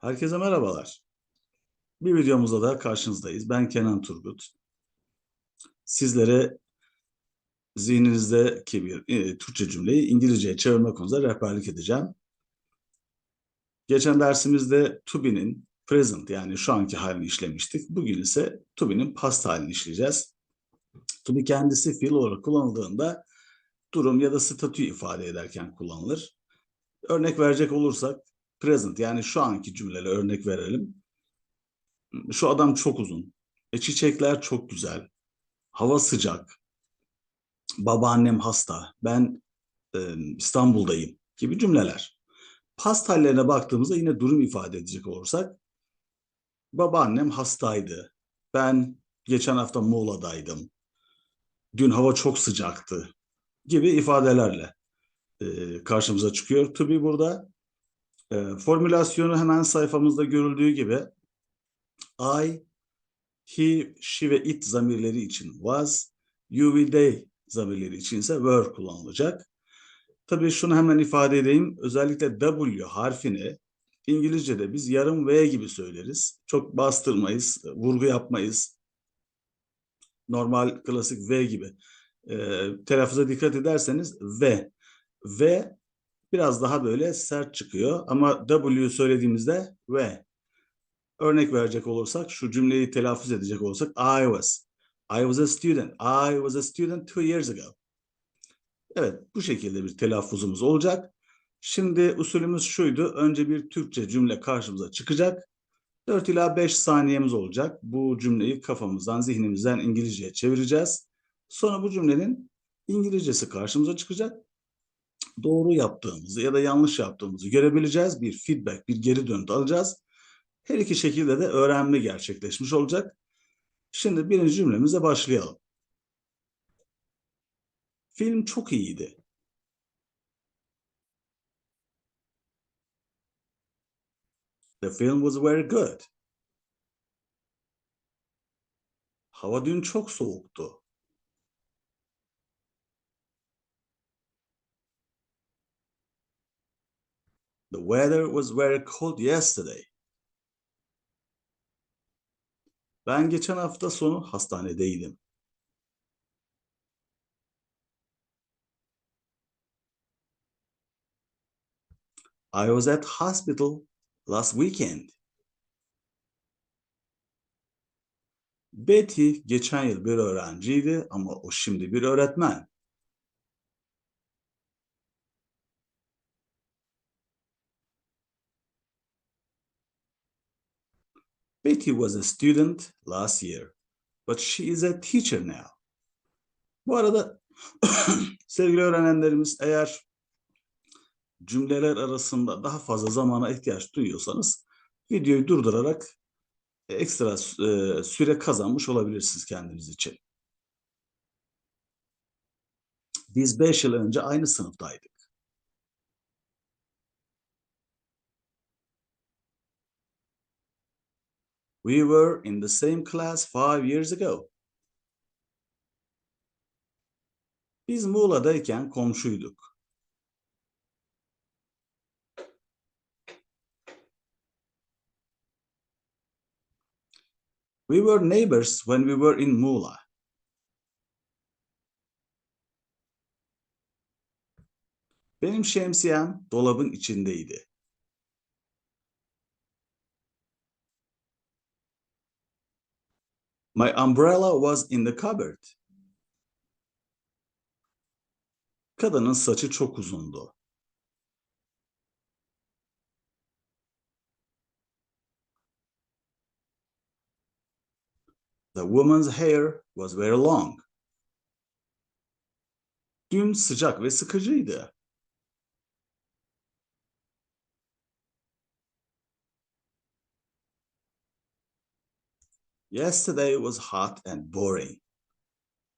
Herkese merhabalar. Bir videomuzda da karşınızdayız. Ben Kenan Turgut. Sizlere zihninizdeki bir e, Türkçe cümleyi İngilizceye çevirme konusunda rehberlik edeceğim. Geçen dersimizde to be'nin present yani şu anki halini işlemiştik. Bugün ise to be'nin past halini işleyeceğiz. To be kendisi fiil olarak kullanıldığında durum ya da statü ifade ederken kullanılır. Örnek verecek olursak present yani şu anki cümleyle örnek verelim. Şu adam çok uzun. E, çiçekler çok güzel. Hava sıcak. Babaannem hasta. Ben e, İstanbul'dayım gibi cümleler. Past hallerine baktığımızda yine durum ifade edecek olursak babaannem hastaydı. Ben geçen hafta Muğla'daydım. Dün hava çok sıcaktı gibi ifadelerle e, karşımıza çıkıyor. To be burada e, formülasyonu hemen sayfamızda görüldüğü gibi I, he, she ve it zamirleri için was, you ve they zamirleri için ise were kullanılacak. Tabii şunu hemen ifade edeyim. Özellikle W harfini İngilizce'de biz yarım V gibi söyleriz. Çok bastırmayız, vurgu yapmayız. Normal klasik V gibi. E, telaffuza dikkat ederseniz V. V biraz daha böyle sert çıkıyor ama W söylediğimizde V. Örnek verecek olursak şu cümleyi telaffuz edecek olursak I was. I was a student. I was a student two years ago. Evet bu şekilde bir telaffuzumuz olacak. Şimdi usulümüz şuydu. Önce bir Türkçe cümle karşımıza çıkacak. 4 ila 5 saniyemiz olacak. Bu cümleyi kafamızdan, zihnimizden İngilizceye çevireceğiz. Sonra bu cümlenin İngilizcesi karşımıza çıkacak. Doğru yaptığımızı ya da yanlış yaptığımızı görebileceğiz. Bir feedback, bir geri dönüt alacağız. Her iki şekilde de öğrenme gerçekleşmiş olacak. Şimdi birinci cümlemize başlayalım. Film çok iyiydi. The film was very good. Hava dün çok soğuktu. The weather was very cold yesterday. Ben geçen hafta sonu hastanedeydim. I was at hospital last weekend. Betty geçen yıl bir öğrenciydi ama o şimdi bir öğretmen. Betty was a student last year, but she is a teacher now. Bu arada sevgili öğrenenlerimiz eğer cümleler arasında daha fazla zamana ihtiyaç duyuyorsanız videoyu durdurarak ekstra e, süre kazanmış olabilirsiniz kendiniz için. Biz 5 yıl önce aynı sınıftaydık. We were in the same class five years ago. Biz Muğla'dayken komşuyduk. We were neighbors when we were in Muğla. Benim şemsiyem dolabın içindeydi. My umbrella was in the cupboard. Kadının saçı çok uzundu. The woman's hair was very long. Dün sıcak ve sıkıcıydı. Yesterday was hot and boring.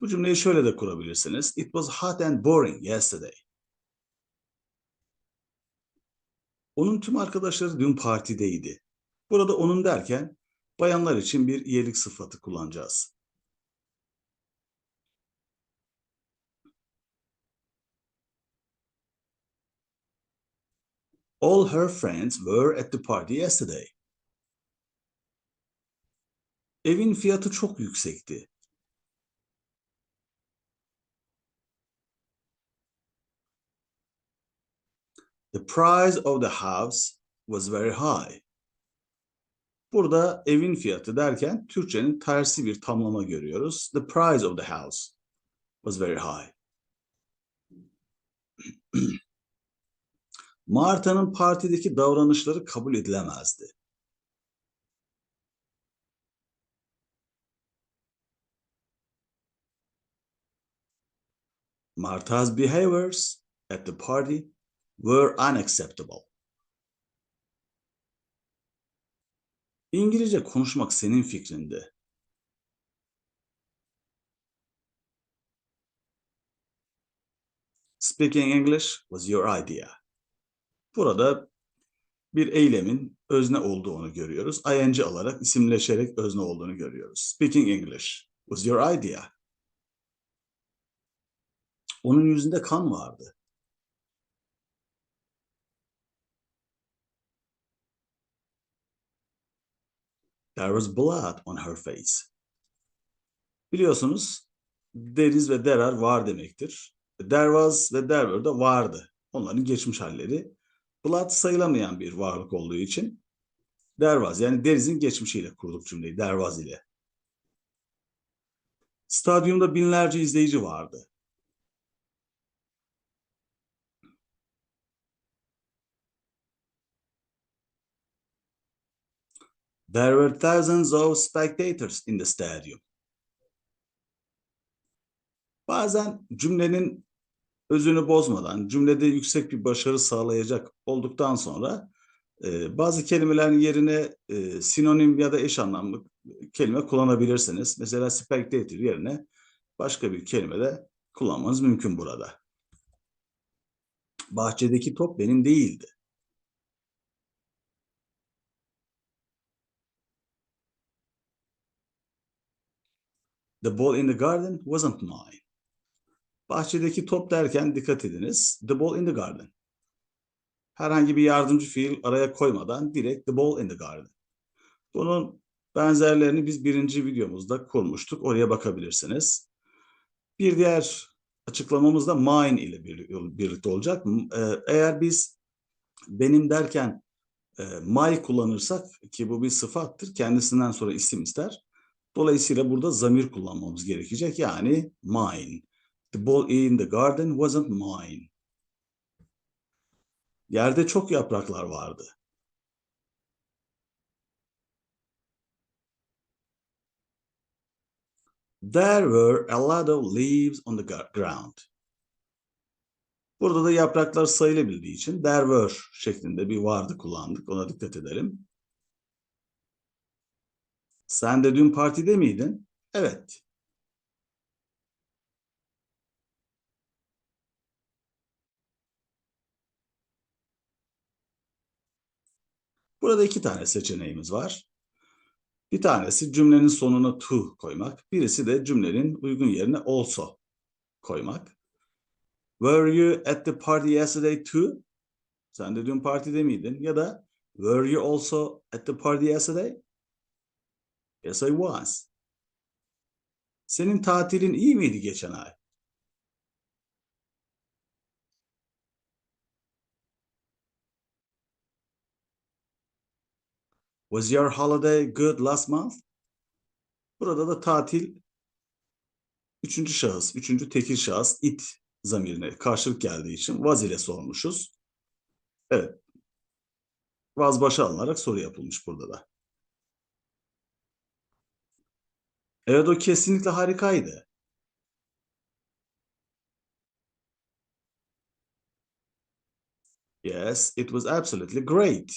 Bu cümleyi şöyle de kurabilirsiniz. It was hot and boring yesterday. Onun tüm arkadaşları dün partideydi. Burada onun derken bayanlar için bir iyilik sıfatı kullanacağız. All her friends were at the party yesterday. Evin fiyatı çok yüksekti. The price of the house was very high. Burada evin fiyatı derken Türkçenin tersi bir tamlama görüyoruz. The price of the house was very high. Marta'nın partideki davranışları kabul edilemezdi. Martha's behaviors at the party were unacceptable. İngilizce konuşmak senin fikrinde. Speaking English was your idea. Burada bir eylemin özne olduğunu görüyoruz. ing alarak isimleşerek özne olduğunu görüyoruz. Speaking English was your idea. Onun yüzünde kan vardı. There was blood on her face. Biliyorsunuz is ve there are var demektir. There was ve there were da vardı. Onların geçmiş halleri. Blood sayılamayan bir varlık olduğu için there was yani there is'in geçmişiyle kurduk cümleyi. There was ile. Stadyumda binlerce izleyici vardı. There were thousands of spectators in the stadium. Bazen cümlenin özünü bozmadan, cümlede yüksek bir başarı sağlayacak olduktan sonra e, bazı kelimelerin yerine e, sinonim ya da eş anlamlı kelime kullanabilirsiniz. Mesela spectator yerine başka bir kelime de kullanmanız mümkün burada. Bahçedeki top benim değildi. The ball in the garden wasn't mine. Bahçedeki top derken dikkat ediniz. The ball in the garden. Herhangi bir yardımcı fiil araya koymadan direkt the ball in the garden. Bunun benzerlerini biz birinci videomuzda kurmuştuk. Oraya bakabilirsiniz. Bir diğer açıklamamız da mine ile birlikte olacak. Eğer biz benim derken my kullanırsak ki bu bir sıfattır. Kendisinden sonra isim ister. Dolayısıyla burada zamir kullanmamız gerekecek. Yani mine. The ball in the garden wasn't mine. Yerde çok yapraklar vardı. There were a lot of leaves on the ground. Burada da yapraklar sayılabildiği için there were şeklinde bir vardı kullandık. Ona dikkat edelim. Sen de dün partide miydin? Evet. Burada iki tane seçeneğimiz var. Bir tanesi cümlenin sonuna to koymak. Birisi de cümlenin uygun yerine also koymak. Were you at the party yesterday too? Sen de dün partide miydin? Ya da Were you also at the party yesterday? Yes, I was. Senin tatilin iyi miydi geçen ay? Was your holiday good last month? Burada da tatil üçüncü şahıs, üçüncü tekil şahıs it zamirine karşılık geldiği için was ile sormuşuz. Evet. Was başa alınarak soru yapılmış burada da. Evet o kesinlikle harikaydı. Yes, it was absolutely great.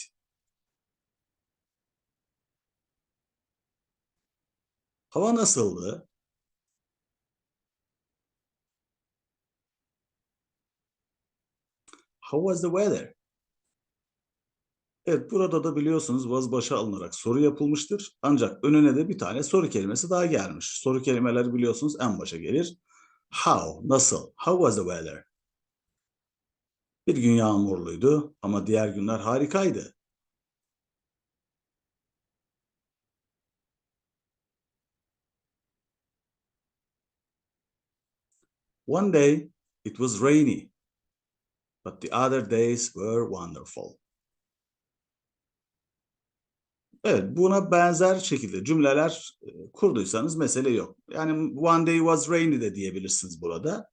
Hava nasıldı? How was the weather? Evet burada da biliyorsunuz vaz başa alınarak soru yapılmıştır. Ancak önüne de bir tane soru kelimesi daha gelmiş. Soru kelimeleri biliyorsunuz en başa gelir. How, nasıl? How was the weather? Bir gün yağmurluydu ama diğer günler harikaydı. One day it was rainy, but the other days were wonderful. Evet, buna benzer şekilde cümleler e, kurduysanız mesele yok. Yani one day was rainy de diyebilirsiniz burada.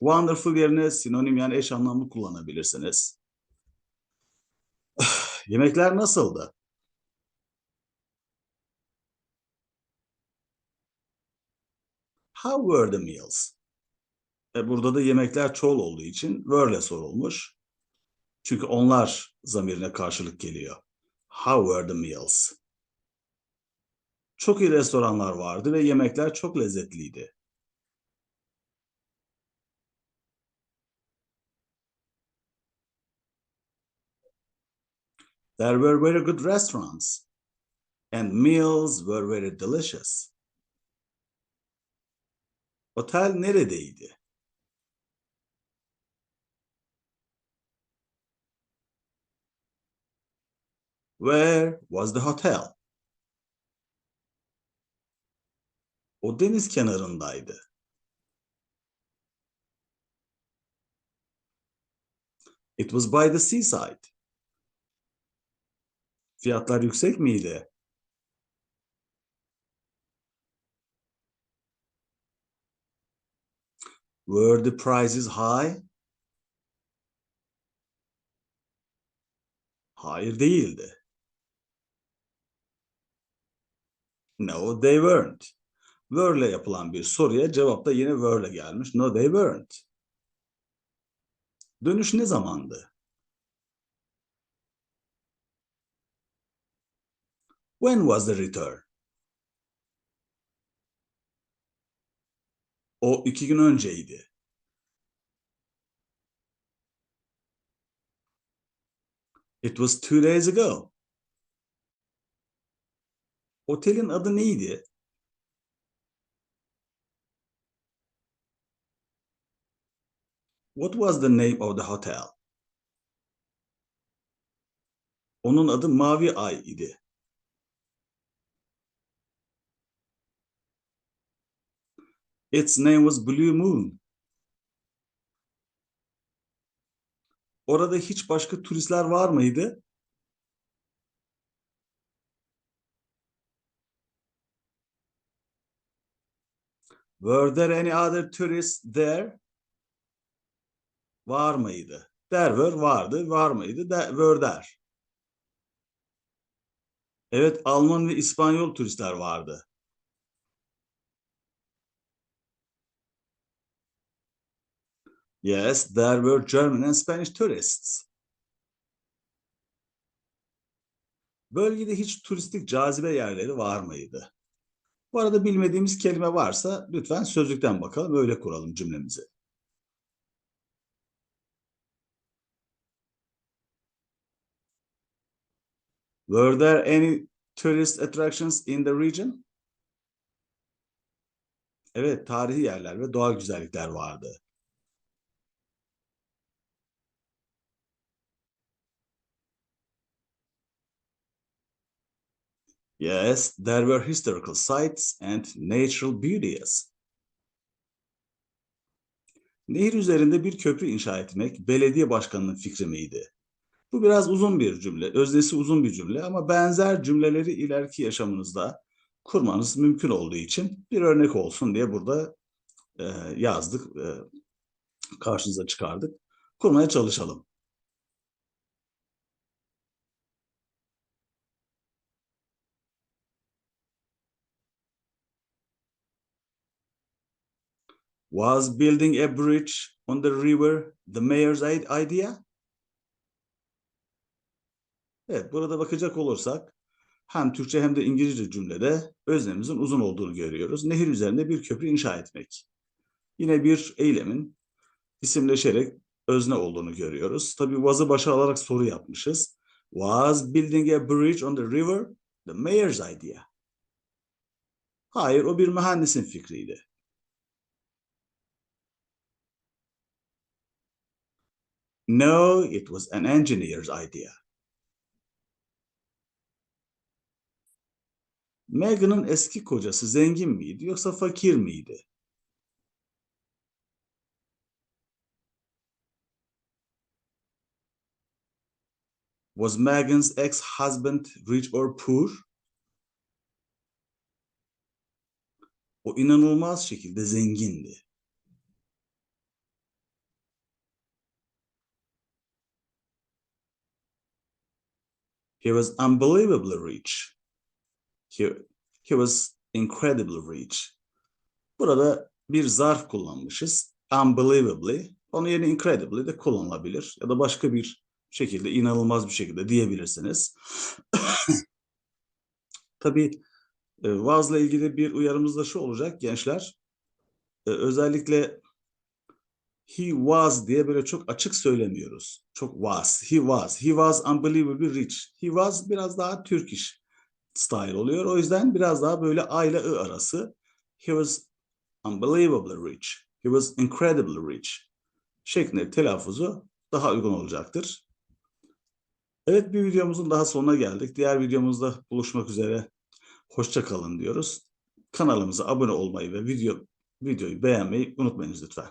Wonderful yerine sinonim yani eş anlamlı kullanabilirsiniz. Yemekler nasıldı? How were the meals? E burada da yemekler çoğul olduğu için were'le sorulmuş. Çünkü onlar zamirine karşılık geliyor. How were the meals? Çok iyi restoranlar vardı ve yemekler çok lezzetliydi. There were very good restaurants and meals were very delicious. Otel neredeydi? Where was the hotel? O deniz kenarındaydı. It was by the seaside. Fiyatlar yüksek miydi? Were the prices high? Hayır değildi. No, they weren't. Were'le yapılan bir soruya cevap da yine were'le gelmiş. No, they weren't. Dönüş ne zamandı? When was the return? O iki gün önceydi. It was two days ago. Otelin adı neydi? What was the name of the hotel? Onun adı Mavi Ay idi. Its name was Blue Moon. Orada hiç başka turistler var mıydı? Were there any other tourists there? Var mıydı? There were vardı, var mıydı? De, were there. Evet, Alman ve İspanyol turistler vardı. Yes, there were German and Spanish tourists. Bölgede hiç turistik cazibe yerleri var mıydı? Bu arada bilmediğimiz kelime varsa lütfen sözlükten bakalım, öyle kuralım cümlemizi. Were there any tourist attractions in the region? Evet, tarihi yerler ve doğal güzellikler vardı. Yes, there were historical sites and natural beauties. Nehir üzerinde bir köprü inşa etmek belediye başkanının fikri miydi? Bu biraz uzun bir cümle, öznesi uzun bir cümle ama benzer cümleleri ileriki yaşamınızda kurmanız mümkün olduğu için bir örnek olsun diye burada e, yazdık, e, karşınıza çıkardık. Kurmaya çalışalım. Was building a bridge on the river the mayor's idea? Evet, burada bakacak olursak hem Türkçe hem de İngilizce cümlede öznemimizin uzun olduğunu görüyoruz. Nehir üzerinde bir köprü inşa etmek. Yine bir eylemin isimleşerek özne olduğunu görüyoruz. Tabii was'ı başa alarak soru yapmışız. Was building a bridge on the river the mayor's idea? Hayır, o bir mühendisin fikriydi. No, it was an engineer's idea. Megan'ın eski kocası zengin miydi yoksa fakir miydi? Was Megan's ex-husband rich or poor? O inanılmaz şekilde zengindi. He was unbelievably rich. He, he was incredibly rich. Burada bir zarf kullanmışız. Unbelievably. Onun yerine incredibly de kullanılabilir. Ya da başka bir şekilde, inanılmaz bir şekilde diyebilirsiniz. Tabii e, vazla ilgili bir uyarımız da şu olacak gençler. E, özellikle he was diye böyle çok açık söylemiyoruz. Çok was, he was, he was unbelievably rich. He was biraz daha Turkish style oluyor. O yüzden biraz daha böyle A ile I arası. He was unbelievably rich. He was incredibly rich. Şeklinde telaffuzu daha uygun olacaktır. Evet bir videomuzun daha sonuna geldik. Diğer videomuzda buluşmak üzere. Hoşça kalın diyoruz. Kanalımıza abone olmayı ve video videoyu beğenmeyi unutmayınız lütfen.